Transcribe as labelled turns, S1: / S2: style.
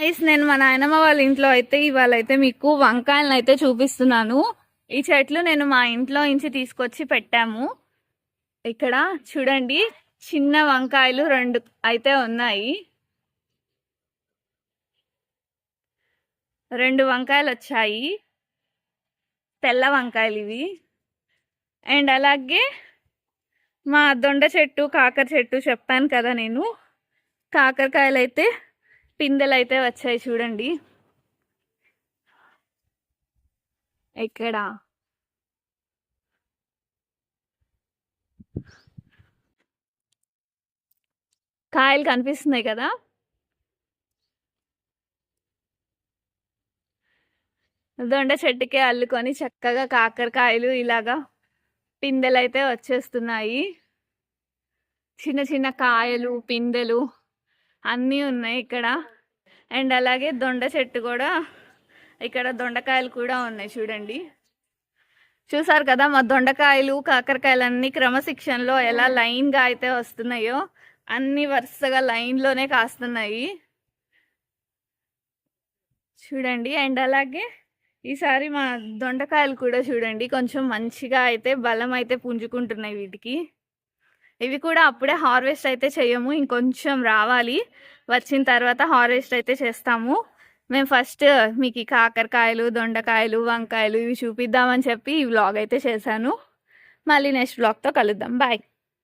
S1: Guys నేను మా నాయనమ్మ వాళ్ళ ఇంట్లో అయితే ఇవాళ అయితే మీకు వంకాయలను అయితే చూపిస్తున్నాను. ఈ చెట్లు నేను మా ఇంట్లో నుంచి తీసుకొచ్చి పెట్టాము. ఇక్కడ చూడండి చిన్న వంకాయలు రెండు అయితే ఉన్నాయి. రెండు వంకాయలు వచ్చాయి. తెల్ల వంకాయలు ఇవి. అండ్ అలాగే మా దొండ చెట్టు కాకర చెట్టు చెప్పాను కదా నేను. కాకరకాయలు అయితే పిందెలు అయితే వచ్చాయి చూడండి. ఎక్కడ? కాయలు కనిపిస్తున్నాయి కదా? దొండ చెట్టుకే అల్లుకొని చక్కగా కాకరకాయలు ఇలాగా పిందెలు అయితే వచ్చేస్తున్నాయి. చిన్న చిన్న కాయలు పిందెలు అన్నీ ఉన్నాయి ఇక్కడ. అండ్ అలాగే దొండ చెట్టు కూడా ఇక్కడ దొండకాయలు కూడా ఉన్నాయి చూడండి. చూసారు కదా మా దొండకాయలు కాకరకాయలు అన్ని క్రమశిక్షణలో ఎలా లైన్గా అయితే వస్తున్నాయో అన్ని వరుసగా లైన్లోనే కాస్తున్నాయి. చూడండి. అండ్ అలాగే ఈసారి మా దొండకాయలు కూడా చూడండి. కొంచెం మంచిగా అయితే బలం అయితే పుంజుకుంటున్నాయి వీటికి. ఇవి కూడా అప్పుడే హార్వెస్ట్ అయితే చేయము ఇంకొంచెం రావాలి. వచ్చిన తర్వాత హార్వెస్ట్ అయితే చేస్తాము. మేము ఫస్ట్ మీకు ఈ కాకరకాయలు దొండకాయలు వంకాయలు ఇవి చూపిద్దామని చెప్పి ఈ వ్లాగ్ అయితే చేశాను. మళ్ళీ నెక్స్ట్ వ్లాగ్తో కలుద్దాం. బాయ్.